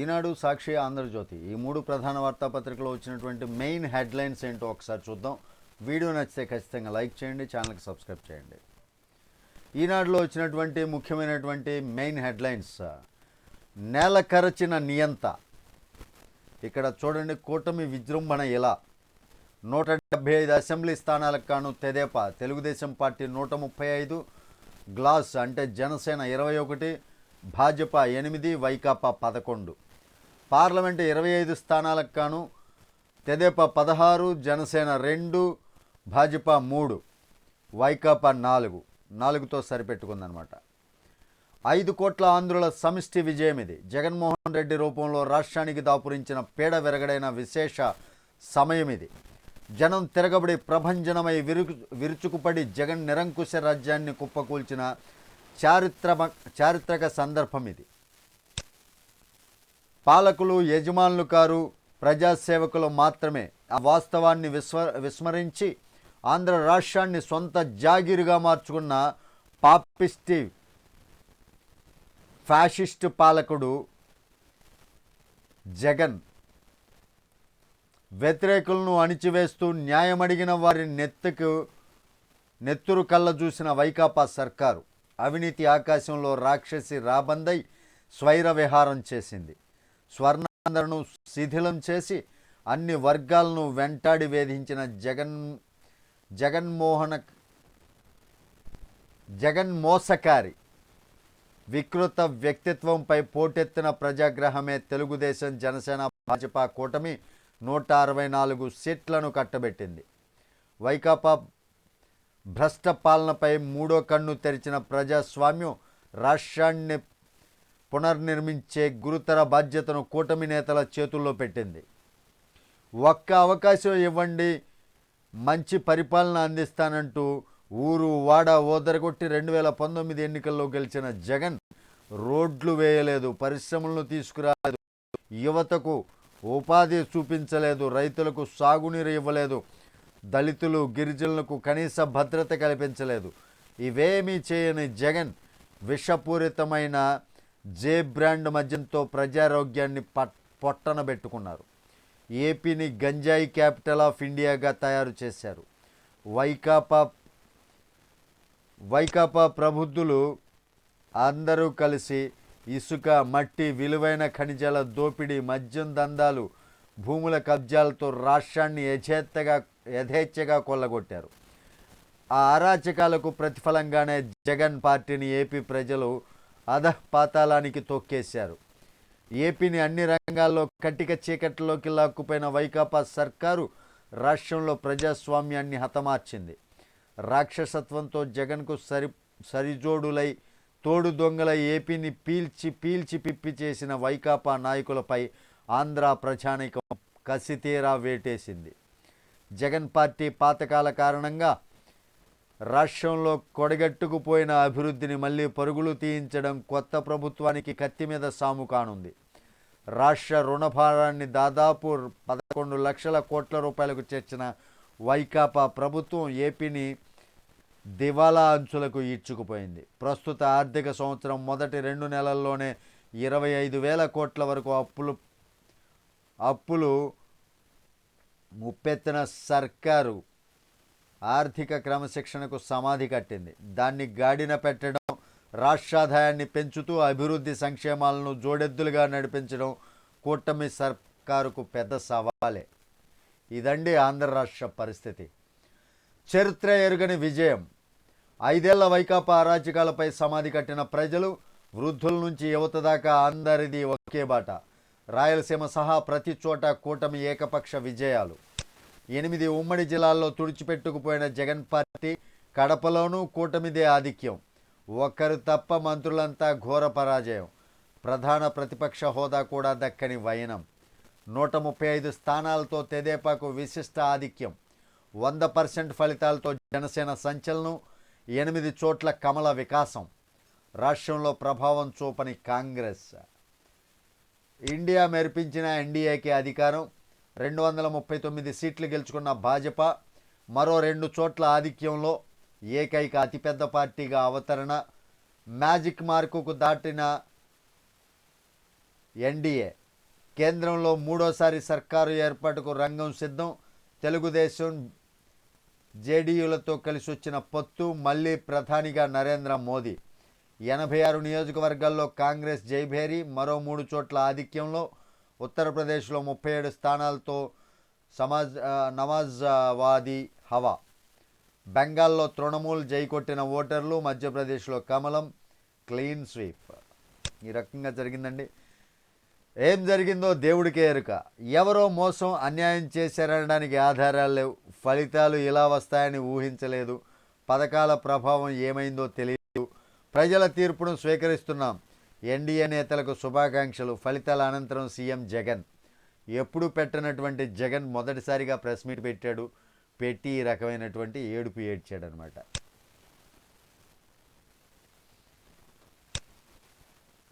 ఈనాడు సాక్షి ఆంధ్రజ్యోతి. ఈ మూడు ప్రధాన వార్తాపత్రికలో వచ్చినటువంటి మెయిన్ హెడ్లైన్స్ ఏంటో ఒకసారి చూద్దాం. వీడియో నచ్చితే ఖచ్చితంగా లైక్ చేయండి ఛానల్కి సబ్స్క్రైబ్ చేయండి. ఈనాడులో వచ్చినటువంటి ముఖ్యమైనటువంటి మెయిన్ హెడ్లైన్స్ నేల కరచిన నియంత. ఇక్కడ చూడండి కూటమి విజృంభణ ఇలా నూట డెబ్బై ఐదు అసెంబ్లీ స్థానాలకు కాను తెదేపా. తెలుగుదేశం పార్టీ నూట ముప్పై ఐదు గ్లాస్ అంటే జనసేన ఇరవై ఒకటి భాజపా ఎనిమిది వైకాపా పదకొండు. పార్లమెంటు ఇరవై ఐదు స్థానాలకు కాను తెదేపా పదహారు జనసేన రెండు భాజపా మూడు వైకాపా నాలుగు. నాలుగుతో సరిపెట్టుకుందనమాట. ఐదు కోట్ల ఆంధ్రుల సమిష్టి విజయం ఇది. జగన్మోహన్ రెడ్డి రూపంలో రాష్ట్రానికి దాపురించిన పీడ విరగడైన విశేష సమయం ఇది. జనం తిరగబడి ప్రభంజనమై విరుకు విరుచుకుపడి జగన్ నిరంకుశ రాజ్యాన్ని కుప్పకూల్చిన చారిత్రమ చారిత్రక సందర్భం ఇది. పాలకులు యజమానులు కారు ప్రజాసేవకులు మాత్రమే ఆ వాస్తవాన్ని విస్మ విస్మరించి ఆంధ్ర రాష్ట్రాన్ని సొంత జాగీరుగా మార్చుకున్న పాపిస్టి ఫ్యాషిస్టు పాలకుడు జగన్ వ్యతిరేకులను అణిచివేస్తూ న్యాయమడిగిన వారి నెత్తుకు నెత్తురు కళ్ళ చూసిన వైకాపా సర్కారు. అవినీతి ఆకాశంలో రాక్షసి రాబందై స్వైర విహారం చేసింది. స్వర్ణాంధ్రను శిథిలం చేసి అన్ని వర్గాలను వెంటాడి వేధించిన జగన్ జగన్మోహన జగన్ మోసకారి వికృత వ్యక్తిత్వంపై పోటెత్తిన ప్రజాగ్రహమే తెలుగుదేశం జనసేన భాజపా కూటమి నూట అరవై నాలుగు సీట్లను కట్టబెట్టింది. వైకాపా భ్రష్ట పాలనపై మూడో కన్ను తెరిచిన ప్రజాస్వామ్యం రాష్ట్రాన్ని పునర్నిర్మించే గురుతర బాధ్యతను కూటమి నేతల చేతుల్లో పెట్టింది. ఒక్క అవకాశం ఇవ్వండి మంచి పరిపాలన అందిస్తానంటూ ఊరు వాడ ఓదరగొట్టి రెండు వేల పంతొమ్మిది ఎన్నికల్లో గెలిచిన జగన్ రోడ్లు వేయలేదు పరిశ్రమలను తీసుకురాలేదు యువతకు ఉపాధి చూపించలేదు రైతులకు సాగునీరు ఇవ్వలేదు దళితులు గిరిజనులకు కనీస భద్రత కల్పించలేదు. ఇవేమీ చేయని జగన్ విషపూరితమైన జే బ్రాండ్ మద్యంతో ప్రజారోగ్యాన్ని పట్ పొట్టన పెట్టుకున్నారు. ఏపీని గంజాయి క్యాపిటల్ ఆఫ్ ఇండియాగా తయారు చేశారు. వైకాపా వైకాపా ప్రబుద్ధులు అందరూ కలిసి ఇసుక మట్టి విలువైన ఖనిజాల దోపిడీ మద్యం దందాలు భూముల కబ్జాలతో రాష్ట్రాన్ని యథేత్తగా యథేచ్ఛగా కొల్లగొట్టారు. ఆ అరాచకాలకు ప్రతిఫలంగానే జగన్ పార్టీని ఏపీ ప్రజలు అధపాతాళానికి తొక్కేశారు. ఏపీని అన్ని రంగాల్లో కటిక చీకట్లోకి లాక్కుపోయిన వైకాపా సర్కారు రాష్ట్రంలో ప్రజాస్వామ్యాన్ని హతమార్చింది. రాక్షసత్వంతో జగన్కు సరి సరిజోడులై తోడు దొంగల ఏపీని పీల్చి పీల్చి పిప్పి చేసిన వైకాపా నాయకులపై ఆంధ్ర ప్రజానికం కసితీరా వేటేసింది. జగన్ పార్టీ పాతకాల కారణంగా రాష్ట్రంలో కొడగట్టుకుపోయిన అభివృద్ధిని మళ్ళీ పరుగులు తీయించడం కొత్త ప్రభుత్వానికి కత్తి మీద సాము కానుంది. రాష్ట్ర రుణభారాన్ని దాదాపు పదకొండు లక్షల కోట్ల రూపాయలకు చేర్చిన వైకాపా ప్రభుత్వం ఏపీని దివాలా అంచులకు ఈడ్చుకుపోయింది. ప్రస్తుత ఆర్థిక సంవత్సరం మొదటి రెండు నెలల్లోనే ఇరవై ఐదు వేల కోట్ల వరకు అప్పులు అప్పులు ముప్పెత్తిన సర్కారు ఆర్థిక క్రమశిక్షణకు సమాధి కట్టింది. దాన్ని గాడిన పెట్టడం రాష్ట్రాదాయాన్ని పెంచుతూ అభివృద్ధి సంక్షేమాలను జోడెద్దులుగా నడిపించడం కూటమి సర్కారుకు పెద్ద సవాలే. ఇదండి ఆంధ్ర రాష్ట్ర పరిస్థితి. చరిత్ర ఎరుగని విజయం. ఐదేళ్ళ వైకాపా అరాచకాలపై సమాధి కట్టిన ప్రజలు వృద్ధుల నుంచి యువత దాకా అందరిది ఒకే బాట. రాయలసీమ సహా ప్రతి చోట కూటమి ఏకపక్ష విజయాలు. ఎనిమిది ఉమ్మడి జిల్లాల్లో తుడిచిపెట్టుకుపోయిన జగన్ పార్టీ కడపలోనూ కూటమిదే ఆధిక్యం. ఒక్కరు తప్ప మంత్రులంతా ఘోర పరాజయం. ప్రధాన ప్రతిపక్ష హోదా కూడా దక్కని వైనం. నూట ముప్పై ఐదు స్థానాలతో తెదేపాకు విశిష్ట ఆధిక్యం. వంద పర్సెంట్ ఫలితాలతో జనసేన సంచలనం ఎనిమిది చోట్ల కమల వికాసం. రాష్ట్రంలో ప్రభావం చూపని కాంగ్రెస్. ఇండియా మెరిపించిన ఎన్డీఏకి అధికారం రెండు వందల ముప్పై తొమ్మిది సీట్లు గెలుచుకున్న భాజపా మరో రెండు చోట్ల ఆధిక్యంలో ఏకైక అతిపెద్ద పార్టీగా అవతరణ మ్యాజిక్ మార్కుకు దాటిన ఎన్డీఏ. కేంద్రంలో మూడోసారి సర్కారు ఏర్పాటుకు రంగం సిద్ధం. తెలుగుదేశం జేడీయూలతో కలిసి వచ్చిన పొత్తు మళ్ళీ ప్రధానిగా నరేంద్ర మోదీ. ఎనభై ఆరు నియోజకవర్గాల్లో కాంగ్రెస్ జైభేరి మరో మూడు చోట్ల ఆధిక్యంలో ఉత్తరప్రదేశ్లో ముప్పై ఏడు స్థానాలతో సమాజ్ ఆ, నవాజ్వాదీ హవా. బెంగాల్లో తృణమూల్ జైకొట్టిన ఓటర్లు మధ్యప్రదేశ్లో కమలం క్లీన్ స్వీప్. ఈ రకంగా జరిగిందండి. ఏం జరిగిందో దేవుడికే ఎరుక. ఎవరో మోసం అన్యాయం చేశారనడానికి ఆధారాలు లేవు. ఫలితాలు ఇలా వస్తాయని ఊహించలేదు. పథకాల ప్రభావం ఏమైందో తెలియదు ప్రజల తీర్పును స్వీకరిస్తున్నాం. ఎన్డీఏ నేతలకు శుభాకాంక్షలు. ఫలితాల అనంతరం సీఎం జగన్. ఎప్పుడు పెట్టనటువంటి జగన్ మొదటిసారిగా ప్రెస్ మీట్ పెట్టాడు. పెట్టి ఈ రకమైనటువంటి ఏడుపు ఏడ్చాడు అనమాట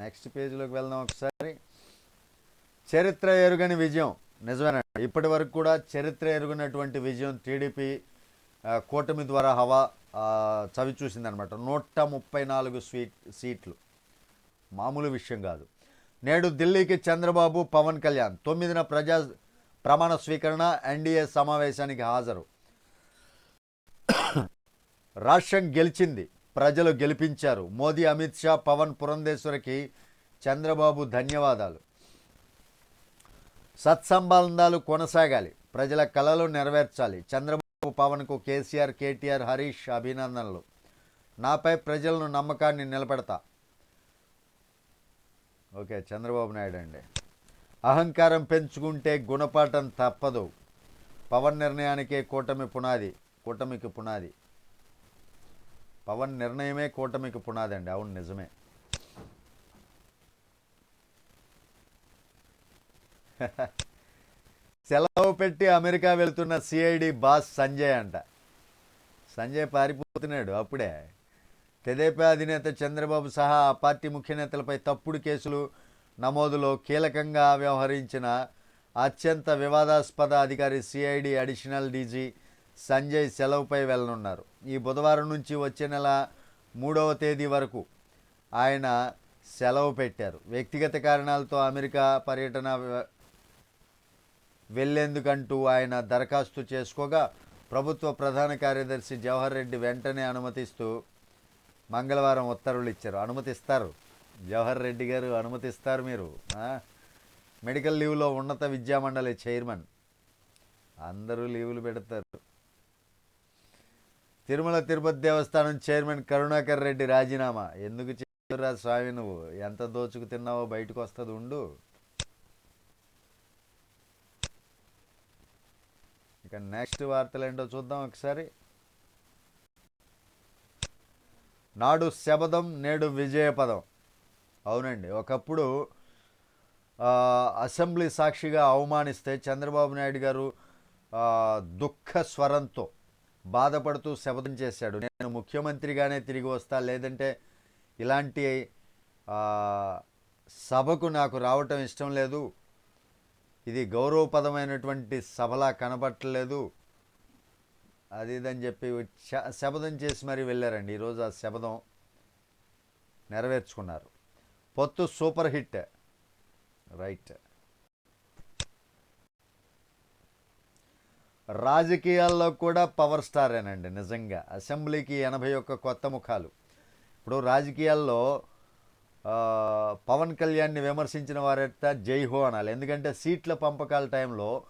నెక్స్ట్ పేజీలోకి వెళ్దాం ఒకసారి. చరిత్ర ఎరుగని విజయం. నిజమేనండి. ఇప్పటి వరకు కూడా చరిత్ర ఎరుగనటువంటి విజయం టీడీపీ కూటమి ద్వారా హవా ఆ, చవి చూసిందనమాట నూట ముప్పై నాలుగు స్వీట్ సీట్లు. మామూలు విషయం కాదు. నేడు ఢిల్లీకి చంద్రబాబు పవన్ కళ్యాణ్ తొమ్మిదిన ప్రజా ప్రమాణ స్వీకరణ ఎన్డీఏ సమావేశానికి హాజరు. రాష్ట్రం గెలిచింది ప్రజలు గెలిపించారు. మోదీ అమిత్ షా పవన్ పురంధేశ్వరికి చంద్రబాబు ధన్యవాదాలు. సత్సంబంధాలు కొనసాగాలి ప్రజల కళలు నెరవేర్చాలి. చంద్రబాబు పవన్కు కేసీఆర్ కేటీఆర్ హరీష్ అభినందనలు. నాపై ప్రజలను నమ్మకాన్ని నిలబెడతా. ఓకే చంద్రబాబు నాయుడు అండి. అహంకారం పెంచుకుంటే గుణపాఠం తప్పదు. పవన్ నిర్ణయానికే కూటమి పునాది కూటమికి పునాది. పవన్ నిర్ణయమే కూటమికి పునాది అండి అవును నిజమే. సెలవు పెట్టి అమెరికా వెళ్తున్న సిఐడి బాస్ సంజయ్ అంట. సంజయ్ పారిపోతున్నాడు అప్పుడే. తెదేపా అధినేత చంద్రబాబు సహా ఆ పార్టీ ముఖ్య నేతలపై తప్పుడు కేసులు నమోదులో కీలకంగా వ్యవహరించిన అత్యంత వివాదాస్పద అధికారి సిఐడి అడిషనల్ డీజీ సంజయ్ సెలవుపై వెళ్ళనున్నారు ఈ బుధవారం నుంచి వచ్చే నెల మూడవ తేదీ వరకు ఆయన సెలవు పెట్టారు. వ్యక్తిగత కారణాలతో అమెరికా పర్యటన వెళ్ళేందుకంటూ ఆయన దరఖాస్తు చేసుకోగా ప్రభుత్వ ప్రధాన కార్యదర్శి జవహర్ రెడ్డి వెంటనే అనుమతిస్తూ మంగళవారం ఉత్తర్వులు ఇచ్చారు. అనుమతిస్తారు. జవహర్ రెడ్డి గారు అనుమతిస్తారు మీరు. మెడికల్ లీవ్లో ఉన్నత విద్యామండలి చైర్మన్. అందరూ లీవులు పెడతారు. తిరుమల తిరుపతి దేవస్థానం చైర్మన్ కరుణాకర్ రెడ్డి రాజీనామా. ఎందుకు చేస్తురా స్వామి నువ్వు? ఎంత దోచుకు తిన్నావో బయటకు వస్తుంది ఉండు. ఇక నెక్స్ట్ వార్తలు ఏంటో చూద్దాం ఒకసారి. నాడు శబదం నేడు విజయపదం అవునండి. ఒకప్పుడు అసెంబ్లీ సాక్షిగా అవమానిస్తే చంద్రబాబు నాయుడు గారు దుఃఖ స్వరంతో బాధపడుతూ శపథం చేశాడు. నేను ముఖ్యమంత్రిగానే తిరిగి వస్తా లేదంటే ఇలాంటి సభకు నాకు రావటం ఇష్టం లేదు. ఇది గౌరవపదమైనటువంటి సభలా కనబట్టలేదు అది ఇదని చెప్పి శపథం చేసి మరీ వెళ్ళారండి. ఈరోజు ఆ శపథం నెరవేర్చుకున్నారు. పొత్తు సూపర్ హిట్. రైట్. రాజకీయాల్లో కూడా పవర్ స్టారేనండి నిజంగా. అసెంబ్లీకి ఎనభై ఒక్క కొత్త ముఖాలు. ఇప్పుడు రాజకీయాల్లో పవన్ కళ్యాణ్ని విమర్శించిన వారెత్త జై హో అనాలి. ఎందుకంటే సీట్ల పంపకాల టైంలో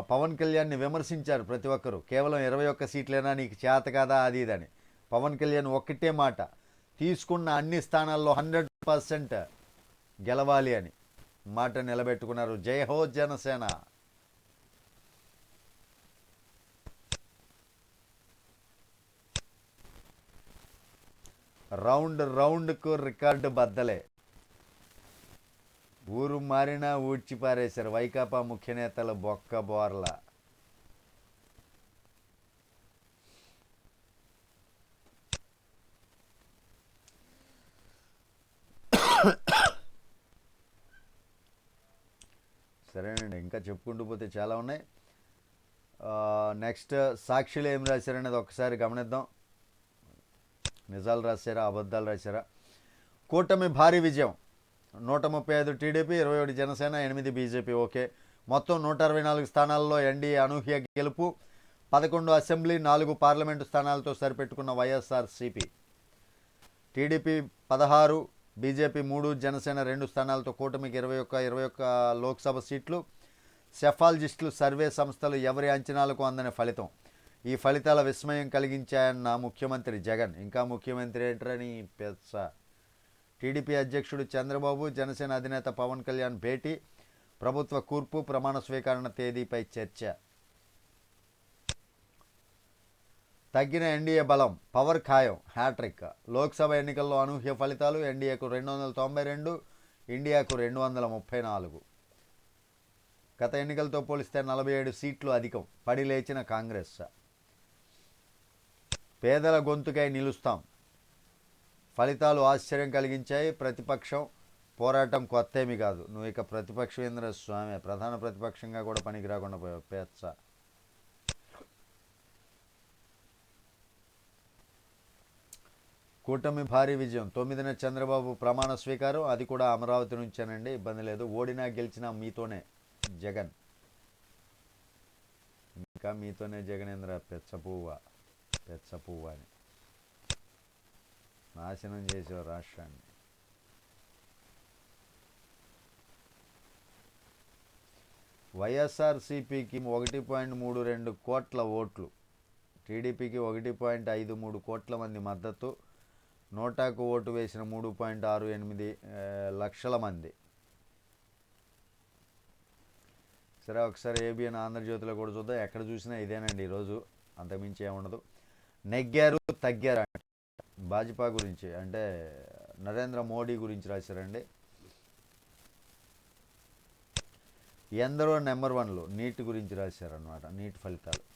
పవన్ కళ్యాణ్ని విమర్శించారు ప్రతి ఒక్కరు. కేవలం ఇరవై ఒక్క సీట్లేనా నీకు చేత కాదా అది ఇదని పవన్ కళ్యాణ్ ఒక్కటే మాట తీసుకున్న అన్ని స్థానాల్లో హండ్రెడ్ పర్సెంట్ గెలవాలి అని మాట నిలబెట్టుకున్నారు. జై హో జనసేన. రౌండ్ రౌండ్కు రికార్డు బద్దలే. ఊరు మారినా ఊడ్చిపారేశారు వైకాపా ముఖ్య నేతల బొక్క బోర్ల. సరేనండి ఇంకా చెప్పుకుంటూ పోతే చాలా ఉన్నాయి. నెక్స్ట్ సాక్షిలో ఏం రాశారనేది ఒకసారి గమనిద్దాం. నిజాలు రాశారా అబద్ధాలు రాశారా? కూటమి భారీ విజయం. నూట ముప్పై ఐదు టీడీపీ ఇరవై ఒకటి జనసేన ఎనిమిది బీజేపీ. ఓకే. మొత్తం నూట అరవై నాలుగు స్థానాల్లో ఎన్డీఏ అనూహ్య గెలుపు పదకొండు అసెంబ్లీ నాలుగు పార్లమెంటు స్థానాలతో సరిపెట్టుకున్న వైఎస్ఆర్సీపీ. టీడీపీ పదహారు బీజేపీ మూడు జనసేన రెండు స్థానాలతో కూటమికి ఇరవై ఒక్క ఇరవై ఒక్క లోక్సభ సీట్లు. సెఫాలజిస్టులు సర్వే సంస్థలు ఎవరి అంచనాలకు అందని ఫలితం. ఈ ఫలితాల విస్మయం కలిగించాయన్న ముఖ్యమంత్రి జగన్. ఇంకా ముఖ్యమంత్రి ఏంటని పెద్ద టీడీపీ అధ్యక్షుడు చంద్రబాబు జనసేన అధినేత పవన్ కళ్యాణ్ భేటీ ప్రభుత్వ కూర్పు ప్రమాణ స్వీకరణ తేదీపై చర్చ. తగ్గిన ఎన్డీఏ బలం పవర్ ఖాయం హ్యాట్రిక్. లోక్సభ ఎన్నికల్లో అనూహ్య ఫలితాలు ఎన్డీఏకు రెండు వందల తొంభై రెండు ఇండియాకు రెండు వందల ముప్పై నాలుగు. గత ఎన్నికలతో పోలిస్తే నలభై ఏడు సీట్లు అధికం పడి లేచిన కాంగ్రెస్. పేదల గొంతుకై నిలుస్తాం. ఫలితాలు ఆశ్చర్యం కలిగించాయి. ప్రతిపక్షం పోరాటం కొత్త కాదు. నువ్వు ఇక ప్రతిపక్షేంద్ర స్వామి? ప్రధాన ప్రతిపక్షంగా కూడా పనికి రాకుండా పోయావు పేచ్చ. కూటమి భారీ విజయం. తొమ్మిదిన చంద్రబాబు ప్రమాణ స్వీకారం. అది కూడా అమరావతి నుంచేనండి. ఇబ్బంది లేదు. ఓడినా గెలిచినా మీతోనే జగన్. ఇంకా మీతోనే జగనేంద్ర? పెచ్చపువ్వ పెచ్చపువ్వ అని. నాశనం చేసావు రాష్ట్రాన్ని. వైఎస్ఆర్సీపీకి ఒకటి పాయింట్ మూడు రెండు కోట్ల ఓట్లు టీడీపీకి ఒకటి పాయింట్ ఐదు మూడు కోట్ల మంది మద్దతు నోటాకు ఓటు వేసిన మూడు పాయింట్ ఆరు ఎనిమిది లక్షల మంది. సరే ఒకసారి ఏబిఎన్ ఆంధ్రజ్యోతిలో కూడా చూద్దాం ఎక్కడ చూసినా ఇదేనండి ఈరోజు అంతకుమించి ఏముండదు. నెగ్గారు తగ్గారు భాజపా గురించి అంటే నరేంద్ర మోడీ గురించి రాశారండి. ఎందరో నెంబర్ వన్లు నీట్ గురించి రాశారనమాట నీట్ ఫలితాలు.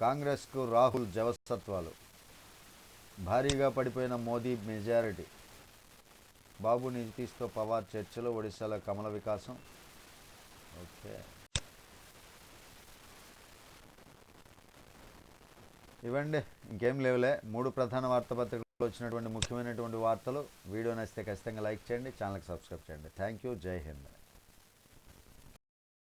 కాంగ్రెస్కు రాహుల్ జవసత్వాలు. భారీగా పడిపోయిన మోదీ మెజారిటీ. బాబు నితీష్తో పవార్ చర్చలో ఒడిశాలో కమల వికాసం. ఓకే. ఇవ్వండి. ఇంకేం లేవులే. మూడు ప్రధాన వార్తాపత్రికల్లో వచ్చినటువంటి ముఖ్యమైనటువంటి వార్తలు వీడియో నచ్చితే ఖచ్చితంగా లైక్ చేయండి ఛానల్కి సబ్స్క్రైబ్ చేయండి. Thank you. జై హింద్.